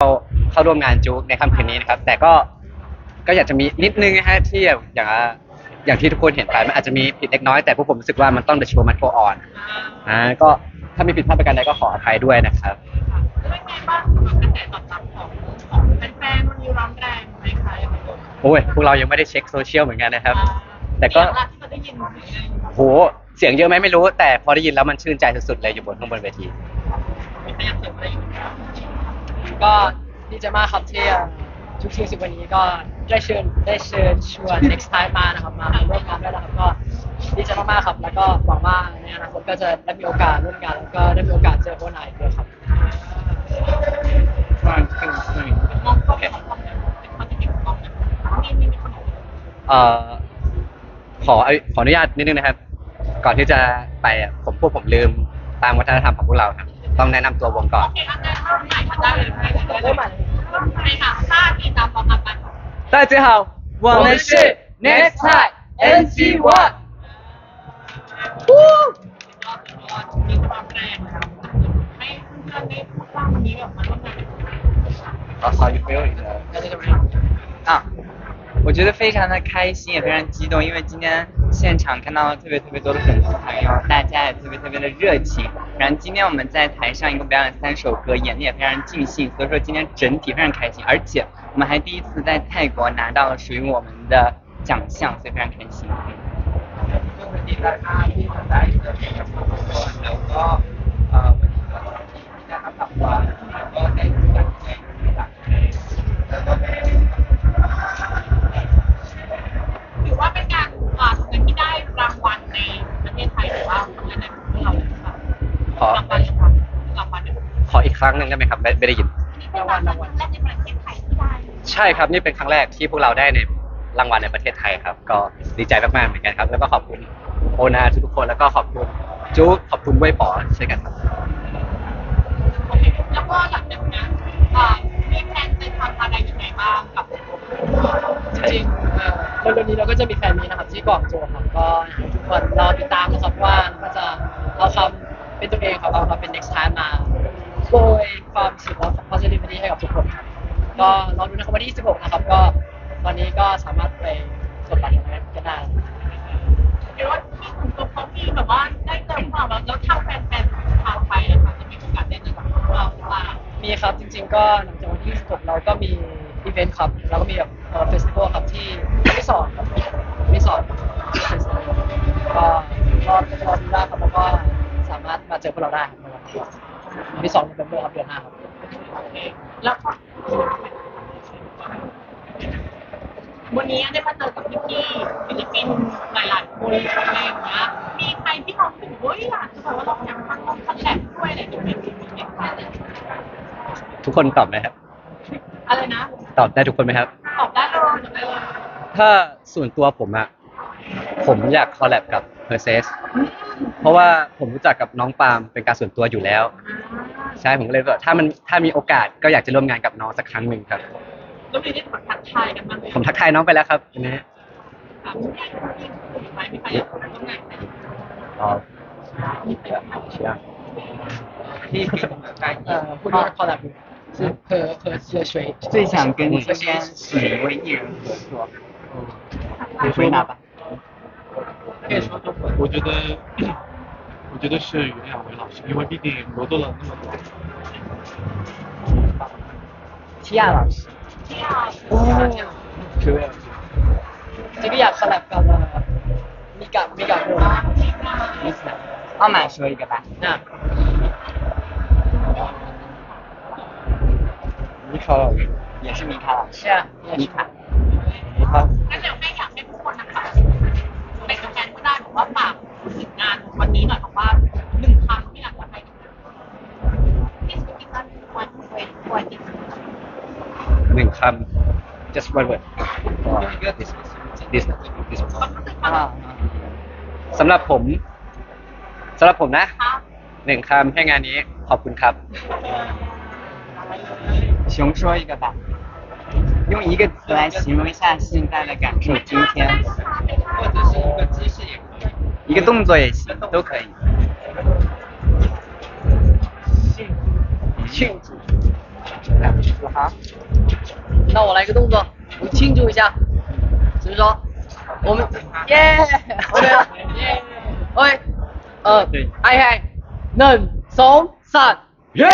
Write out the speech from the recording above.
เข้าเข้าร่วมงานจุกในค่ำคืนนี้นะครับ แต่ก็ก็อยากจะมีนิดนึงนะฮะที่อย่างอย่างที่ทุกคนเห็นไปมันอาจจะมีผิดเล็กน้อยแต่พวกผมรู้สึกว่ามันต้อง the show must go on อ่าก็ถ้ามีผิดพลาดประการใดก็ขออภัยด้วยนะครับ เป็นไงบ้างสำหรับกระแสตอบรับของของแฟนๆวันนี้ร้อนแรงไหมคะอย่างไรบ้างโอ้ยพวกเรายังไม่ได้เช็คโซเชียลเหมือนกันนะครับ แต่ก็ เสียงล่ะที่เราได้ยินโหเสียงเยอะไหมไม่รู้ แต่พอได้ยินแล้วมันชื่นใจสุดๆเลยอยู่บนข้างบนเวที มีใครอยากเสริมอะไรอยู่ไหมคะ ก็ดีใจมากครับที่ทุกทีสิวันนี้ก็ได้เชิญได้เชิญชวน next time มานะครับมาร่วมงานด้วยนะครับก็ดีใจมากๆครับ แล้วก็หวังว่าในอนาคตก็จะได้มีโอกาสร่วมงานแล้วก็ได้มีโอกาสเจอคนไหนด้วยครับมองกล้องมองกล้องเป็นคนที่เก็บกล้องนี่นี่มีขนมเอ่อขอขออนุญาตนิดนึงนะครับ ก่อนที่จะไปผมพวกผมลืมตามวัฒนธรรมของพวกเราครับ ต้องแนะนำตัววงก่อน โอเคอันนั้นเริ่มใหม่ได้เลยได้เลย เริ่มใหม่ เริ่มใหม่ค่ะถ้าที่ตามประมาณกัน 大家好我们是 Next Time NC One มีความแรงนะครับให้เพื่อนๆได้พูดว่าวันนี้แบบมาร่วมงาน How how you feel in the ก็จะเป็น 啊，我觉得非常的开心，也非常激动，因为今天现场看到了特别特别多的粉丝朋友，大家也特别特别的热情。 然后今天我们在台上一共表演了三首歌，演的也非常尽兴，所以说今天整体非常开心，而且我们还第一次在泰国拿到了属于我们的奖项，所以非常开心。嗯 ครั้งหนึ่งได้ไหมครับไม่ไม่ได้ยินนี่เป็นรางวัลแรกในประเทศไทยที่ได้ใช่ครับนี่เป็นครั้งแรกที่พวกเราได้ในรางวัลในประเทศไทยครับ ก็ดีใจมากๆเหมือนกันครับ แล้วก็ขอบคุณโอนาทุกๆคนแล้วก็ขอบคุณจุ๊กขอบคุณเว้ยป๋อช่วยกันครับโอเคแล้วก็หลังจากนั้นอ่ามีแพลนจะทำอะไรยังไงบ้างกับจริงๆเอ่อเร็วๆนี้เราก็จะมีแฟนมีตนะครับที่กวางโจวครับก็อยากให้ทุกคนรอติดตามนะครับว่าก็จะเอาคำเป็นตัวเองครับเอาคำเป็น next time มา โปรยความสุขและ positivity ให้กับทุกคนครับก็รอดูนะครับวันที่26นะครับก็ตอนนี้ก็สามารถไปกดบัตรกันได้หรือว่าที่กลุ่มตัวเขาที่แบบว่าได้เจอพวกเราแล้วแล้วทางแฟนๆทางไปนะคะจะมีโอกาสได้เจอกับพวกเราหรือเปล่ามีครับจริง ๆ ก็หลังจากวันที่26เราก็มีอีเวนต์ครับแล้วก็มีแบบเอ่อเฟสติวัลครับที่รีสอร์ทครับรีสอร์ทก็รอรอดูได้ครับแล้วก็สามารถมาเจอพวกเราได้ครับ ในวันที่ที่2โนเวมเบอร์ครับเดือนหน้าครับโอเคแล้วก็วันนี้ได้มาเจอกับพี่ๆศิลปินหลายๆคนอะไรอย่างเงี้ยมีใครที่เราถึงเฮ้ยอยากจะบอกว่าเราอยากทำคอนแทคด้วยอะไรอย่างเงี้ยมีมีมีไหมทุกคนตอบไหมครับ อะไรนะ ตอบได้ทุกคนไหมครับ ตอบได้เลยตอบได้เลยถ้าส่วนตัวผมอะ ผมอยากคอลแลบกับ h e r s e s เพราะว่าผมรู้จักกับน้องปาล์มเป็นการส่วนตัวอยู่แล้ว ใช่ผมก็เลยแบบถ้ามันถ้ามีโอกาสก็อยากจะร่วมงานกับน้องสักครั้งหนึ่งครับ ก็มีได้ทักทายกันบ้างไหม ผมทักทายน้องไปแล้วครับอันนี้ ถามพี่พี่ถูกไหมมีใครอยากร่วมงานไหม อ๋อ มีใครอยากทำ เชียร์ ที่เป็นการ เอ่อผู้ที่คอลแลบ是和和和谁最想跟今天哪一位艺人合作？可以回答吧。 我觉得，我觉得是袁娅维老师，因为毕竟活动了那么久。齐亚老师。齐亚。哦。齐亚。这个要说来搞了，没搞没搞过。没事，傲慢说一个吧。那。米卡老师也是米卡老师，是啊，米卡，米卡。come just one word this this สำหรับผมสำหรับผมนะหนึ่งคำให้งานนี้ขอบคุณครับ熊说一个吧，用一个词来形容一下现在的感受。今天，或者是一个姿势也可以，一个动作也行，都可以。庆祝，庆祝，啊！那我来一个动作我们庆祝一下。怎么说？我们耶！Ok 了耶！Ok 嗯嗨嗨能松散。耶！